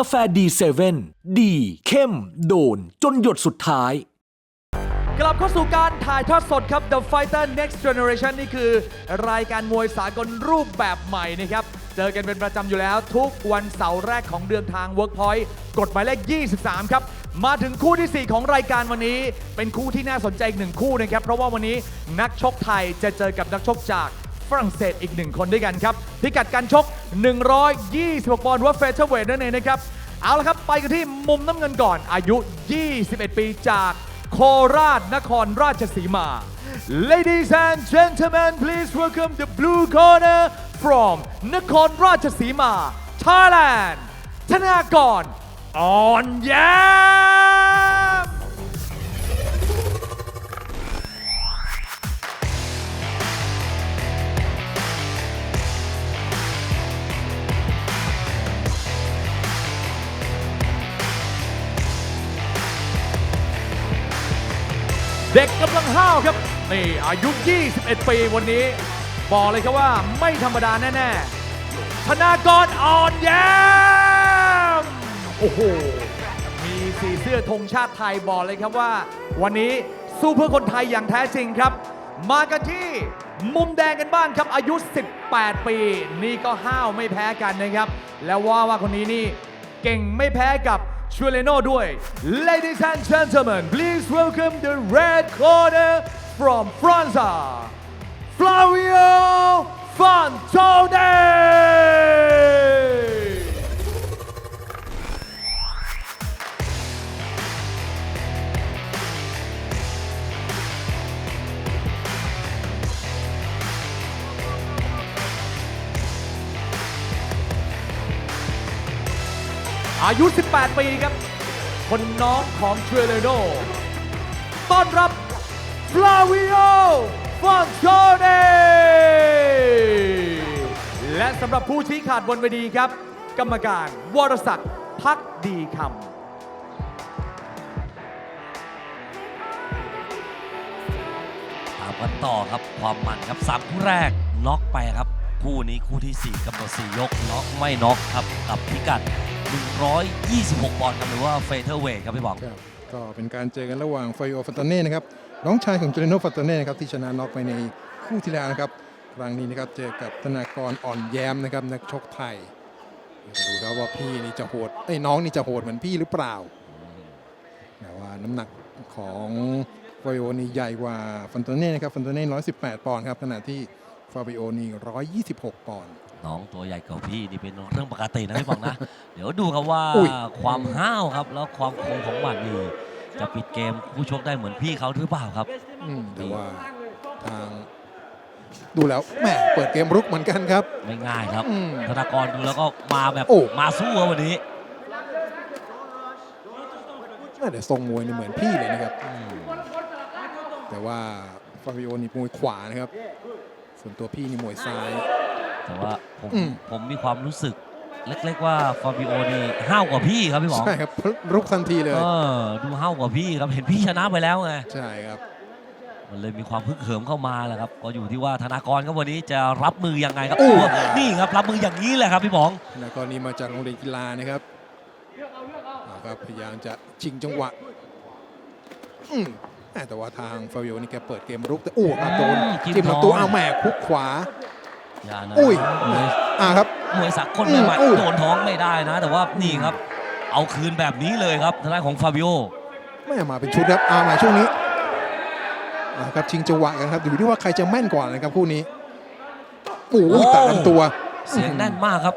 าแฟดีเซเว่นดี เข้ม โดน จนหยดสุดท้าย กลับเข้าสู่การถ่ายทอดสดครับ The Fighter Next Generation นี่คือ รายการมวยสากลรูปแบบใหม่นะครับ เจอกันเป็นประจำอยู่แล้ว ทุกวันเสาร์แรกของเดือนทาง Workpoint กฎหมายเลข 23 ครับ มาถึงคู่ที่ 4 ของรายการวันนี้ เป็นคู่ที่น่าสนใจอีกหนึ่งคู่นะครับ เพราะว่าวันนี้นักชกไทยจะเจอกับนักชกจาก ฝรั่งเศสอีกหนึ่งคนด้วยกันครับ พิกัดการชก 126 ปอนด์ว่าเฟเธอร์เวทนั่นเองนะครับ เอาละครับ ไปกันที่มุมน้ำเงินก่อน อายุ 21 ปีจากโคราชนครราชสีมา Ladies and gentlemen please welcome the blue corner from นครราชสีมา Thailand ธนากรอ่อนแย้ เด็กกำลังห้าวครับนี่อายุ 21 ปีวันนี้ บอกเลยครับว่าไม่ธรรมดาแน่ๆธนากรอ่อนแย้มโอ้โหมีสีเสื้อธงชาติไทยบอกเลยครับว่า วันนี้สู้เพื่อคนไทยอย่างแท้จริงครับ มากันที่มุมแดงกันบ้างครับอายุ 18 ปี นี่ก็ห้าวไม่แพ้กันนะครับ แล้วว่าว่าคนนี้นี่เก่งไม่แพ้กับ ชูเลโนด้วย Ladies and gentlemen please welcome the red corner from France Flavio Fantone อายุ 18 ปีครับ คนน้องของเทรเลโด ต้อนรับฟลาวิโอฟอนโชเนและสำหรับผู้ชี้ขาดบนเวทีครับ กรรมการวรศักดิ์พักดีคำตามกันต่อครับความมันครับสามคู่แรกน็อกไปครับ คู่นี้คู่ที่ 4กำหนด4ยกน็อกไม่น็อกครับกับพิกัด 126 ปอนด์ครับหรือว่าเฟเธอร์เวทครับพี่บองครับก็เป็นการเจอกันระหว่างไฟโอฟัตเน่นะครับน้องชายของเจเรโนฟัตเน่นะครับที่ชนะน็อกไปในคู่ที่แล้วนะครับครั้งนี้นะครับเจอกับธนากรอ่อนแย้มนะครับนักชกไทยเดี๋ยวดูครับว่าพี่นี่จะโหดไอ้น้องนี่จะโหดเหมือนพี่หรือเปล่าแต่ว่าน้ำหนักของฟาบิโอนี่ใหญ่กว่าฟันโตเน่นะครับฟันโตเน่118 ปอนด์ครับขณะที่ฟาบิโอนี่126 ปอนด์ น้องตัวใหญ่กว่าพี่นี่เป็นเรื่องปกตินะพี่บองนะ เดี๋ยวดูครับว่าอุ้ยความห้าวครับ แล้วความคมของหมัดนี่จะปิดเกมผู้ชกได้เหมือนพี่เขาหรือเปล่าครับอืมแต่ว่าทางดูแล้วแหมเปิดเกมรุกเหมือนกันครับ ไม่ง่ายครับอืมธนากรดูแล้วก็มาแบบโอ้มาสู้ครับวันนี้แม่แต่ทรงมวยนี่เหมือนพี่เลยนะครับ แต่ว่าฟาบิโอนี่มวยขวานะครับ ส่วนตัวพี่นี่มวยซ้าย แต่ว่าผมอืม ผมมีความรู้สึก เล็กๆว่าฟาบิโอนี่ห้าวกว่าพี่ครับพี่หมอใช่ครับรุกทันทีเลย เออดูห้าวกว่าพี่ครับเห็นพี่ชนะไปแล้วไงใช่ครับ มันเลยมีความพึกเหิมเข้ามาแหละครับก็อยู่ที่ว่าธนากรครับวันนี้จะรับมือยังไงครับโอ้โอ้นี่ครับรับมืออย่างนี้แหละครับพี่หมอง แล้วก็นี่มาจากโรงเรียนกีฬานะครับเอาครับพยายามจะชิงจังหวะอืมแม่แต่ว่าทางฟาบิโอนี่แกเปิดเกมรุกแต่โอ้ครับโดนอืมจิ้มจิ้มลำตัวท้อง เอาแหม่คุกขวา อย่านะอุ้ย มวยอ่าครับ มวยสากลไม่ไหวอืมอุ้ยโดนท้องไม่ได้นะ แต่ว่านี่ครับ เอาคืนแบบนี้เลยครับทางด้านของฟาบิโอไม่มาเป็นชุดครับเอามาช่วงนี้อ่าครับชิงจังหวะกันครับอยู่ที่ว่าใครจะแม่นกว่านะครับคู่นี้โอ้ยตัดลำตัว เสียงแน่นมากครับ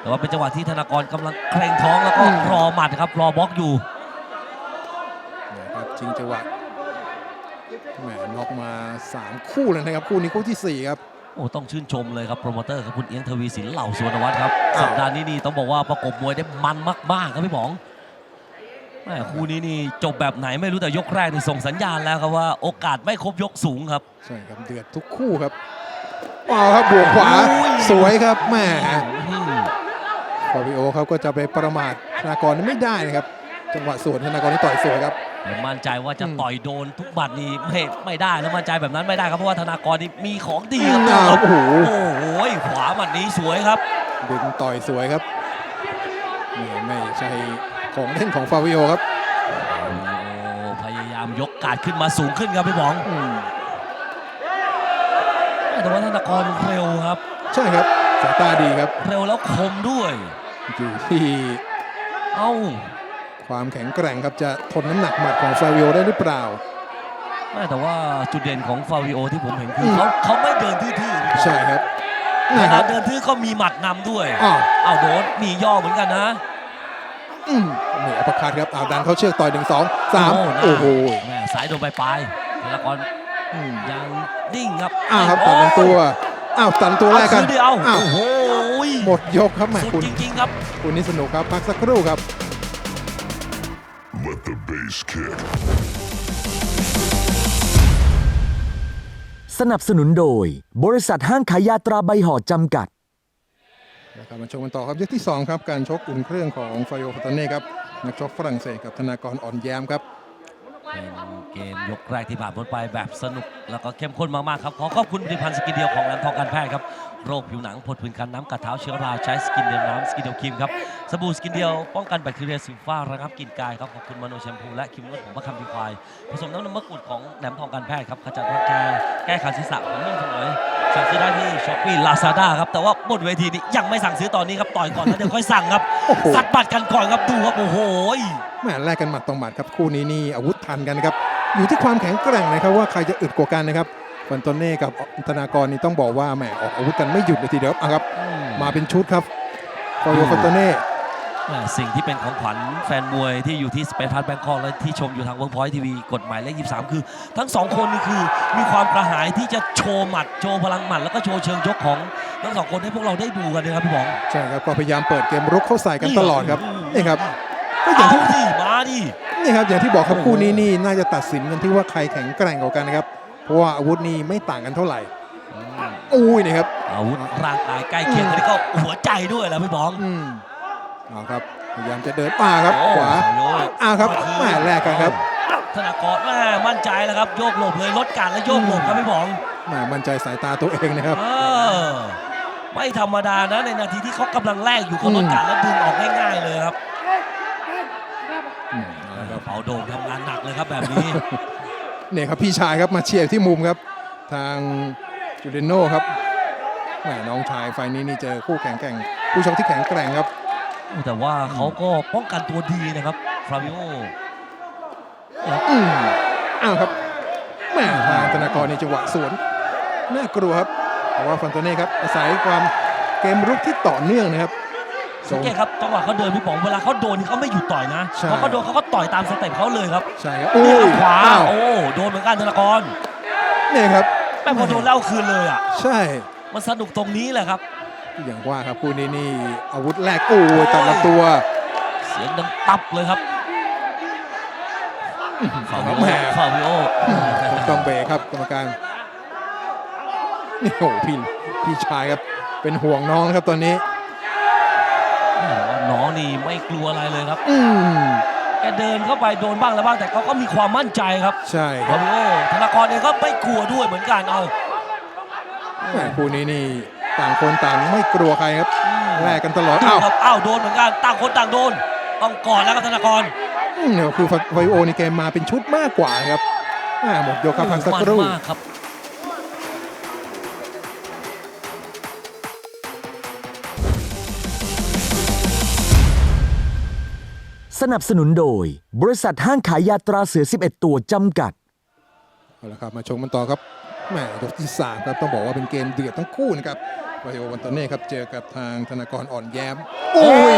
แต่ว่าเป็นจังหวะที่ธนากรกำลังเกรงท้องแล้วก็อืม รอหมัดครับรอบล็อกอยู่ นะครับชิงจังหวะแหมน็อกมา 3 คู่เลยนะครับ คู่นี้คู่ทีสี่4 ครับ โอ้ต้องชื่นชมเลยครับโปรโมเตอร์ครับคุณเอียงทวีสินเหล่าสวนวัฒน์ครับอ้าว สัปดาห์นี้นี่ต้องบอกว่าประกบมวยได้มันมากๆครับพี่หมองแม่คู่นี้นี่จบแบบไหนไม่รู้แต่ยกแรกนี่ส่งสัญญาณแล้วครับว่าโอกาสไม่ครบยกสูงครับ ใช่ครับเดือดทุกคู่ครับอ้าวครับบวกขวาอุ้ย สวยครับแหมอืมฟาบิโอเขาก็จะไปประมาทธนากรไม่ได้นะครับ จังหวะสวนธนากรนี่ต่อยสวยครับแต่ มั่นใจว่าจะอืมต่อยโดนทุกบัตรนี่ไม่ไม่ได้แล้วมั่นใจแบบนั้นไม่ได้ครับเพราะว่าธนากรนี่มีของดีอืคมรับอ้าวโอ้โหโอ้โหขวาหมัดนี้สวยครับดึงต่อยสวยครับนี่ไม่ใช่ของเล่นของฟาวิโอครับโอ้พยายามยกการดขึ้นมาสูงขึ้นครับพี่บองอืมแต่ว่าธนากรเร็วครับ ใช่ครับสายตาดีครับ เร็วแล้วคมด้วยอยู่ที่เอ้า ความแข็งแกร่งครับจะทนน้ำหนักหมัดของฟาวิโอได้หรือเปล่าแม่แต่ว่าจุดเด่นของฟาวิโอที่ผมเห็นคือมเขาเขาไม่เดินทื่อๆพี่บองใช่ครับเวนะคลารับเดินทื่อก็มีหมัดนำด้วยอ้าวเอาโดนหนีย่อเหมือนกันนะอืมนี่อัปเปอร์คัดครับเอาดันเข้าเชือกต่อยหนึ่งสองสามโอ้โอ้โหโหแม่สายโดนไปปลายธนากรอืมยังนิ่งครับอ้าวครับตัดลำตัวอ้าวตัดลำตัวแรกกันเอาคืนดิเอาอ้าวโอ้โหหมดยกครับแหมสุดคุณจริงๆครับคุณนี่สนุกครับพักสักครู่ครับ Let the bass kick. สนับสนุนโดย บริษัทห้างขายยาตราใบห่อจำกัด นะครับมาชมกันต่อครับยกที่ 2 ครับ การชกอุ่นเครื่องของฟาโยฟาตาเน่ครับนักชกฝรั่งเศสกับธนากรอ่อนแย้มครับ เป็นเกมยกแรกที่ผ่านพ้นไปแบบสนุก แล้วก็เข้มข้นมาก ๆ ครับ ขอขอบคุณผลิตภัณฑ์สกินเดียวของแหลมทองการแพทย์ครับ โรคผิวหนังผดผื่นคันน้ำกัดเท้าเชื้อราใช้สกินเดียวน้ำสกินเดียวครีมครับ สบู่สกินเดียวป้องกันแบคทีเรียสิวฟ้าระงับกลิ่นกายครับขอบคุณมาโนแชมพูและครีมนวดผมมะขามดีควายผสมน้ำนมมะกรูดของแหลมทองการแพทย์ครับขจัดรังแกแก้ขันศีรษะผมนุ่มเสมอสั่งซื้อได้ที่ช้อปปี้ลาซาด้าครับแต่ว่าบนเวทีนี้ยังไม่สั่งซื้อตอนนี้ครับต่อยก่อนแล้วเดี๋ยวค่อยสั่งครับโอ้โห สัดบัตรกันก่อนครับดูครับโอ้โหแหมแลกกันหมัดต่อหมัดครับคู่นี้นี่อาวุธทันกันนะครับอยู่ที่ความแข็งแกร่งนะครับว่าใครจะอึดกว่ากันนะครับฟันโตเน่กับธนากรนี่ต้องบอกว่าแหมออกอาวุธกันไม่หยุดเลยทีเดียวอะครับมาเป็นชุดครับฟาโยฟันโตเน่แหม่ สิ่งที่เป็นของขวัญแฟนมวยที่อยู่ที่สเปนพัทแบงคอกและที่ชมอยู่ทางเวิร์กพอยต์ทีวีกฎหมายเลข 23 คือ ทั้งสองคนนี่คือมีความกระหายที่จะโชว์หมัดโชว์พลังหมัดแล้วก็โชว์เชิงยกของทั้งสองคนให้พวกเราได้ดูกันนะครับพี่บองใช่ครับก็พยายามเปิดเกมรุกเข้าใส่กันตลอดครับอืมนี่ครับก็อย่างเอาที่สิมาดินี่ครับอย่างที่บอกครับโอ้โหคู่นี้นี่น่าจะตัดสินกันที่ว่าใครแข็งแกร่งกว่ากันนะครับเพราะว่าอาวุธนี่ไม่ต่างกันเท่าไหร่อุ้ยนี่ครับอาวุธร่างกายใกล้เคียงกันนี่ก็หัวใจด้วยแหละพี่บองอืม เอาครับพยายามจะเดินป่าครับโอ้ขวาโยอ้าวครับแม่แลกกันครับธนากรแม่มั่นใจแล้วครับโยกหลบเลยลดการแล้วโยกหลบครับพี่บองแม่มั่นใจสายตาตัวเองนะครับเออไม่ธรรมดานะในนาทีที่เขากำลังแลกอยู่เขาลดการแล้วดึงออกง่าย ๆ เลยครับอืมเอาละครับเผาโด่งทำงานหนักเลยครับแบบนี้เนี่ยครับพี่ชายครับมาเชียร์ที่มุมครับ ทางจูเดโน่ครับแหมน้องชายไฟล์นี้นี่เจอคู่แข่งแกร่งผู้ชกที่แข็งแกร่งครับ แต่ว่าเขาก็ป้องกันตัวดีนะครับฟราวิโออืมอ้าวครับแม่ทางธนากรในจังหวะสวนน่ากลัวครับแต่ว่าฟันโตเน่ครับอาศัยความเกมรุกที่ต่อเนื่องนะครับสังเกตครับจังหวะเขาเดินพี่ป๋องเวลาเขาโดนนี่เขาไม่หยุดต่อยนะใช่เพราะเขาโดนเขาก็ต่อยตามสเต็ปเขาเลยครับใช่ครับนี่อุ้ครับยขวาอ้าวโอ้โดนเหมือนกันธนากรเนี่ยครับแม่งพอโดนแล้วเอาคืนเลยอะใช่ มันสนุกตรงนี้แหละครับ อย่างว่าครับคู่นี้นี่อาวุธแรกโอ้ยตัดลำตัวเสียงดังตับเลยครับฟาวิโอแหมฟาวิโอต้องเบรกครับกรรมการนี่โอ้โหพี่พี่ชายครับเป็นห่วงน้องนะครับตอนนี้น้องนี่ไม่กลัวอะไรเลยครับ อืมแกเดินเข้าไปโดนบ้างแล้วบ้างแต่เขาก็มีความมั่นใจครับ ใช่คฟารับวิโอธนากรเองก็ไม่กลัวด้วยเหมือนกันเอาแหมคู่นี้นี่ ต่างคนต่างไม่กลัวใครครับแลกกันตลอดดูอ้าวครับอ้าวโดนเหมือนกันต่างคนต่างโดนต้องกอดแล้วครับธนากรอืมเนี่ยคือไวโอนี่แกมาเป็นชุดมากกว่าครับอ่าหมดยกครับพักสักครู่มันมากครับสนับสนุนโดย บริษัทห้างขายยาตราเสือ 11 ตัวจำกัด เอาละครับ มาชมกันต่อครับแหมยกที่สามครับ ต้องบอกว่าเป็นเกมเดือดทั้งคู่นะครับ ไวโอวันโตเน่ครับเจอกับทางธนากรอ่อนแย้มโอ้ย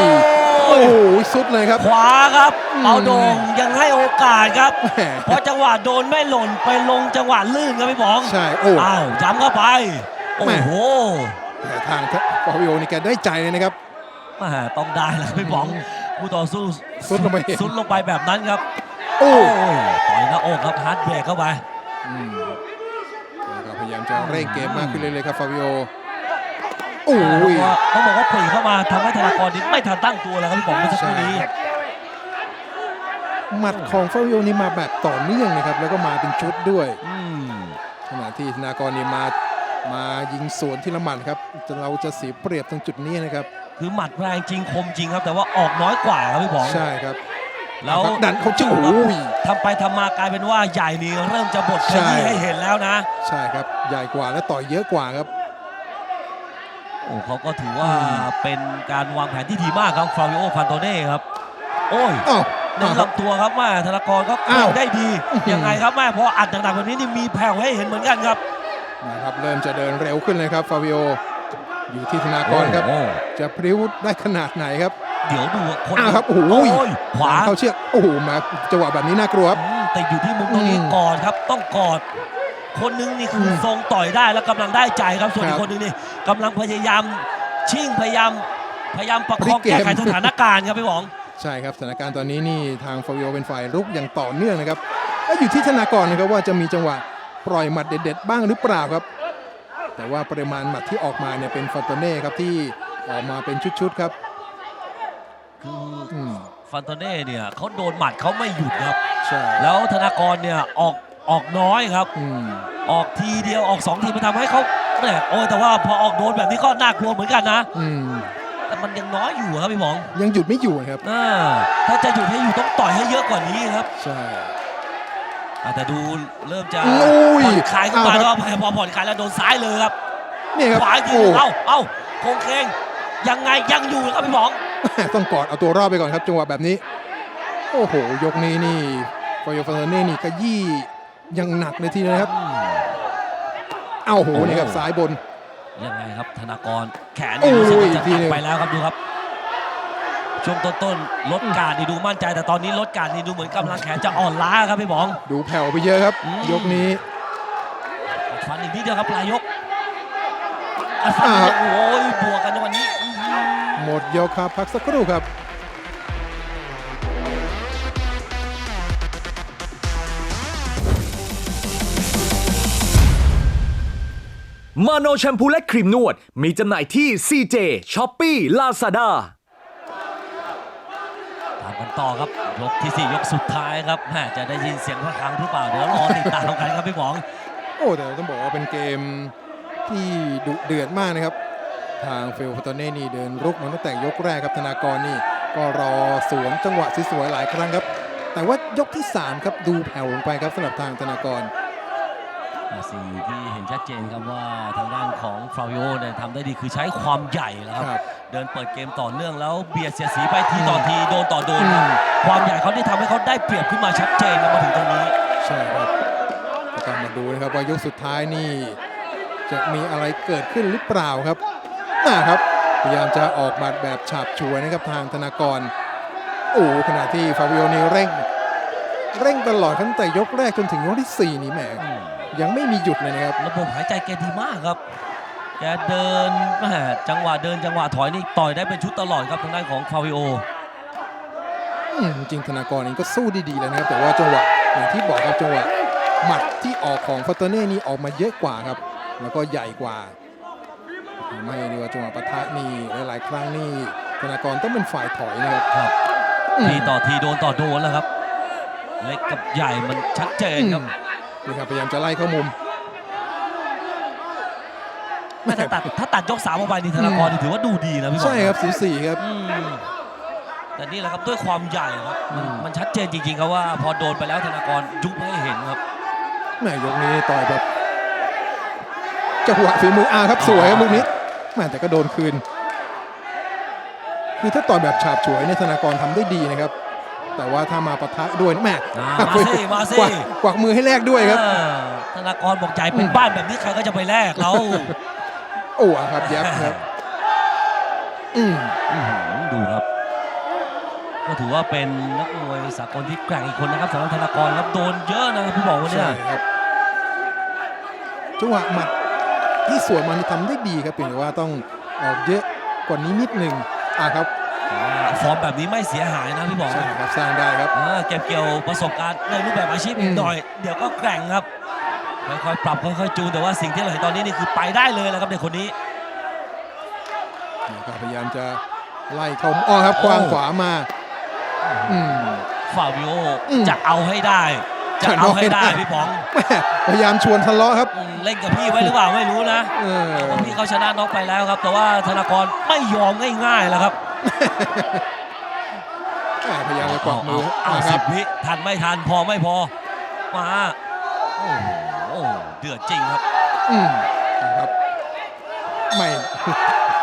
โอ้โหสุดเลยครับ ขวาครับอืมเอาโด่งยังให้โอกาสครับ แหม เพราะจังหวะโดนไม่หล่นไปลงจังหวะลื่นครับพี่บองใช่โอ้ อ้าวย้ำเข้าไป โอ้แม่ โหแต่ทางฟาวิโอนี่แกได้ใจเลยนะครับ แม่ต้องได้แล้วพี่บองผู้ต่อสู้ซุดลงไปสุดลงไปแบบนั้นครับ โอ้โอ้ยต่อยหน้าอกครับฮาร์ดเบรกเข้าไป อืมแล้วก็พยายามจะเร่งเกมมากขึ้นเรื่อยๆครับฟาวิโอ โอ้ยเขาบอกว่าปรีเข้ามาทำให้ธนากรนี่ไม่ทันตั้งตัวแล้วครับพี่บองเมื่อสักครู่นี้ใช่ครับหมัดของฟาวิโอนี่มาแบบต่อเนื่องนะครับ แล้วก็มาเป็นชุดด้วยอืมขณะที่ธนากรนี่มามายิงสวนที่ละหมัดครับเราจะเสียเปรียบตรงจุดนี้นะครับ คือหมัดแรงจริงคมจริงครับ แต่ว่าออกน้อยกว่าครับพี่ป๋องใช่ครับแล้วดันเขาจะโอ้ยทำไปทำมากลายเป็นว่าใหญ่นี่เริ่มจะบดขใช่ยี้ให้เห็นแล้วนะ ใช่ครับใหญ่กว่าและต่อยเยอะกว่าครับ โอ้เขาก็ถือว่าอืมเป็นการวางแผนที่ดีมากครับฟาวิโอฟันโตเน่ครับ โอ้ยอ้าวเน้นอ้าวครับลำตัวครับแม่ธนากรก็อ้าวได้ดี อื้อหือ ยังไงครับแม่พออัดหนักๆแบบนี้นี่มีแผ่วให้เห็นเหมือนกันครับนะครับเริ่มจะเดินเร็วขึ้นเลยครับฟาวิโออยู่ที่ธนากรครับ โอ้จะพริ้วได้ขนาดไหนครับ เดี๋ยวดูคนอ้าวครับโอ้โห ยขวาเข้าเชือกโอ้โหมาจังหวะแบบนี้น่ากลัวครับ อืมแต่อยู่ที่มุมตรงนี้อืมก่อนครับ ต้องกอด คนนึงนี่คืออมทรงต่อยได้แล้วกำลังได้ใจครับส่วนครัอีบกคนนึงนี่กำลังพยายามชิ่งพยายามพยายามประคองพลิกเกมแก้ไขสถานการณ์ครับพี่หวองใช่ครับสถานการณ์ตอนนี้นี่ทางฟาวิโอเป็นฝ่ายรุกอย่างต่อเนื่องนะครับและอยู่ที่ธนากรนะครับว่าจะมีจังหวะปล่อยหมัดเด็ด ๆ บ้างหรือเปล่าครับ แต่ว่าปริมาณหมัดที่ออกมาเนี่ยเป็นฟาโตเน่ครับที่ออกมาเป็นชุดๆครับคืออืมฟันโตเน่เนี่ยเขาโดนหมัดเขาไม่หยุดครับใช่แล้วธนากรเนี่ยออก ออกน้อยครับ อืมออกทีเดียวออกสองทีมันทำให้เขาแหมโอ้ยแต่ว่าพอออกโดนแบบนี้ก็น่ากลัวเหมือนกันนะ อืมแต่มันยังน้อยอยู่ครับพี่หมองยังหยุดไม่อยู่ครับ อ่าถ้าจะหยุดให้อยู่ต้องต่อยให้เยอะกว่านี้ครับใช่ อ่าแต่ดูเริ่มจะโอ้ยผ่อนคลายขึ้นมาเอาแล้วครับพอผ่อนคลายแล้วโดนซ้ายเลยครับนี่ครับขวาอีกทีโอ้หนึ่งเอ้าเอ้าโคงเคงยังไงยังอยู่ครับพี่หมองต้องกอดเอาตัวรอดไปก่อนครับจังหวะแบบนี้ โอ้โห ยกนี้นี่ฟอยฟาโตเน่นี่กระยี่อ ยังหนักเลยทีเดียวนะครับอืมเอ้าโหโอ้นี่ครับซ้ายบน ยังไงครับธนากรแขนนี่รู้สึกว่าจะโอ้ยทีตักหนึ่งไปแล้วครับดูครับ ช่วงต้นๆลดการนี่ดูมั่นใจ แต่ตอนนี้ลดการนี่ดูเหมือนกำลังแขนจะอ่อนล้าครับพี่หมอง ดูแผ่วไปเยอะครับ อืม ยกนี้ ฟันอีกนิดเดียวครับปลายยกอัดฟันอ่า โอ้ยบวกกันในวันนี้อื้อหือหมดยกครับ พักสักครู่ครับ มาโนแชมพูและครีมนวด มีจำหน่ายที่ CJ, Shopee, Lazada ตามกันต่อครับยกที่สี่ยกสุดท้ายครับแม่จะได้ยินเสียงพระครังหรือเปล่า เดี๋ยวรอติดตามกันครับพี่หมอง โอ้แต่ต้องบอกว่าเป็นเกมที่ดุเดือดมากนะครับ ทางเฟลฟาโตเน่นี่เดินรุกมาตั้งแต่ยกแรกครับธนากรนี่ ก็รอสวนจังหวะสวยๆหลายครั้งครับ แต่ว่ายกที่ 3 ครับดูแผ่วลงไปครับสำหรับทางธนากร สิ่งที่เห็นชัดเจนครับว่าทางด้านของฟราวิโอเนี่ยทำได้ดีคือใช้ความใหญ่แล้วครับ ครับ เดินเปิดเกมต่อเนื่องแล้วเบียดเสียดสีไปทีต่อทีโดนต่อโดนอืมความใหญ่เขาที่ทำให้เขาได้เปรียบขึ้นมาชัดเจนครับมาถึงตรงนี้ ใช่ครับก็ต้องมาดูนะครับว่ายกสุดท้ายนี่ จะมีอะไรเกิดขึ้นหรือเปล่าครับน่าครับพยายามจะออกหมัดแบบฉาบฉวยนะครับทางธนากรโอ้ขณะที่ฟาวิโอนี่เร่ง เร่งตลอดตั้งแต่ยกแรกจนถึงยกที่สี่นี่แหมยังไม่มีหยุดเลยนะครับระบบหายใจแกดีมากครับแกเดินแม่จังหวะเดินจังหวะถอยนี่ต่อยได้เป็นชุดตลอดครับทางด้านของฟาวิโออืมจริงๆธนากรเองก็สู้ดีๆแล้วนะครับ แต่ว่าจังหวะอย่างที่บอกครับจังหวะหมัดที่ออกของฟาโตเน่นี่ออกมาเยอะกว่าครับ แล้วก็ใหญ่กว่าทำให้เรียกว่าจังหวะปะทะนี่หลายๆครั้งนี่ธนากรต้องเป็นฝ่ายถอยนะครับครับอืมทีต่อทีโดนต่อโดนแล้วครับ เล็กกับใหญ่มันชัดเจนครับนี่ครับพยายามจะไล่เข้ามุมแม่ถ้าตัดถ้าตัดยกสามออกไปนี่ธนากรนี่ถือว่าดูดีนะพี่บอลใช่ครับสูสีครับอืมแต่นี่แหละครับด้วยความใหญ่ครับมันอืมมันชัดเจนจริงๆครับว่าพอโดนไปแล้วธนากรยุบให้เห็นครับแหม่ยกนี้ต่อยแบบจังหวะฝีมืออาครับสวยครับลูกนี้แหม่แต่ก็โดนคืนคือถ้าต่อยแบบฉาบฉวยในยธนากรทำได้ดีนะครับ แต่ว่าถ้ามาปะทะด้วยแหม่อ่ามาสิมาสิ กวักกวักมือให้แลกด้วยครับ เออธนากรบอกใหญ่เป็นบ้านแบบนี้ใครก็จะไปแลกเรา โอ้อะครับยับครับ อืมอื้อหือดูครับ ก็ถือว่าเป็นนักมวยสากลที่แกร่งอีกคนนะครับสำหรับธนากรครับโดนเยอะนะครับพี่บอกว่าเนี่ใช่ยครับจังหวะหมัดที่สวนมันทำได้ดีครับเพียงแต่ว่าต้องออกเยอะกว่านี้นิดหนึ่งอะครับ ฟอร์มแบบนี้ไม่เสียหายนะพี่บอกใช่ครับสร้างได้ครับอ่าเก็บเกี่ยวประสบการณ์ในรูปแบบอาชีพอีอืกมหน่อย เดี๋ยวก็แกร่งครับค่อยๆปรับค่อยๆจูนแต่ว่าสิ่งที่เราเห็นตอนนี้นี่คือไปได้เลยแล้วครับเด็กคนนี้นี่ก็พยายามจะไล่เข้าอ้อครับโอ้ควางขวามาอืมฟาวิโออืมจะเอาให้ได้ จะเอาให้ได้พี่ป๋องแม่พยายามชวนทะเลาะครับอืมเล่นกับพี่ไว้หรือเปล่าไม่รู้นะเออเพราะพี่เขาชนะน็อกไปแล้วครับ แต่ว่าธนากรไม่ยอมง่ายๆแล้วครับแม่ พยายามจะกวักมือเอานะคสิรับบวิทันไม่ทันพอไม่พอมาโอ้โหโอ้โหเดือดจริงครับอืมนะครับไม่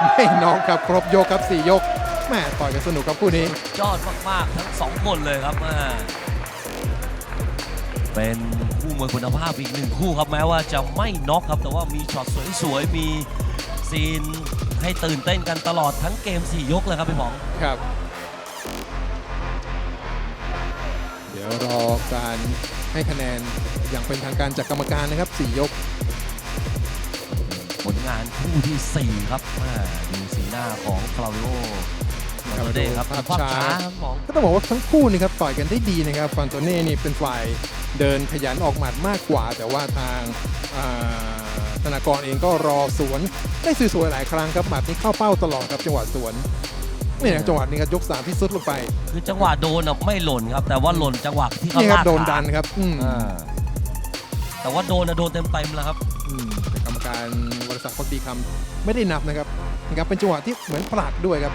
ไม่น้องครับครบยกครับสี่ยกแม่ต่อยกันสนุกครับคู่นี้ยอดมากๆทั้งสองคนเลยครับอ่าเป็นคู่มวยคุณภาพอีกหนึ่งคู่ครับแม้ว่าจะไม่น็อกครับแต่ว่ามีช็อตสวยๆมีซีน ให้ตื่นเต้นกันตลอดทั้งเกม 4 ยกเลยครับพี่หมอง ครับ เดี๋ยวรอการให้คะแนนอย่างเป็นทางการจากกรรมการนะครับสี่ยก ผลงานคู่ทีสี่ 4 ครับอ่าดูสีหน้าของฟลาวิโอ ครับเดครับภาพภาพช้าช้าครับหมองก็ต้องบอกว่าทั้งคู่นี่ครับต่อยกันได้ดีนะครับฟานโตเน่นี่เป็นฝ่ายเดินขยันออกหมัดมากกว่า แต่ว่าทางอ่าธนากรเองก็รอสวนได้สวยๆหลายครั้งครับหมัดนี้เข้าเป้าตลอดครับจังหวะสวนนี่นะจังหวะนี้ครับยกสามที่สุดลงไปคือจังหวะโดนอะไม่หล่นครับ แต่ว่าหล่นจังหวะที่เขานี่ครัลาบกโดนขาดันครับอืมอ่าแต่ว่าโดนอะโดนเต็มๆแล้วครับอืมแต่กรรมการวรศักดิ์พักดีคำไม่ได้นับนะครับนะครับเป็นจังหวะที่เหมือนผลักด้วยครับ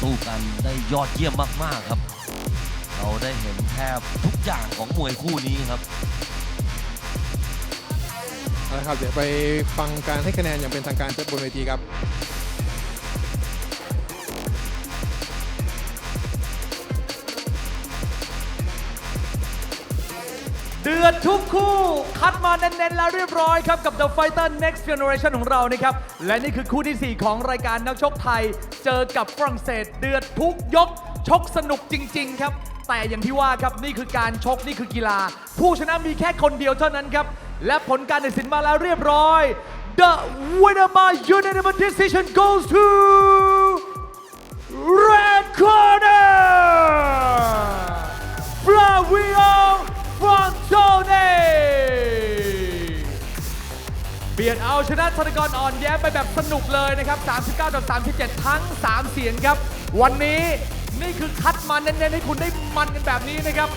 สู้กันได้ยอดเยี่ยมมากๆครับ เราได้เห็นแทบทุกอย่างของมวยคู่นี้ครับเอาละครับเดี๋ยวไปฟังการให้คะแนนอย่างเป็นทางการจากบนเวทีครับ เดือดทุกคู่ คัดมาเน้นๆ แล้วเรียบร้อยครับ กับ The Fighter Next Generation ของเรานะครับ และนี่คือคู่ที่ 4 ของรายการนักชกไทย เจอกับฝรั่งเศส เดือดทุกยก ชกสนุกจริง ๆ ครับ แต่อย่างที่ว่าครับนี่คือการชกนี่คือกีฬา ผู้ชนะมีแค่คนเดียวเท่านั้นครับ และผลการตัดสินมาแล้วเรียบร้อย The winner by unanimous decision goes to Red Corner บียดเอาชนะธนกรอ่อนแย้มไปแบบสนุกเลยนะครับ 39ต่อ37 ทั้ง 3 เสียงครับ วันนี้นี่คือคัดมาเน้นๆให้คุณได้มันกันแบบนี้นะครับ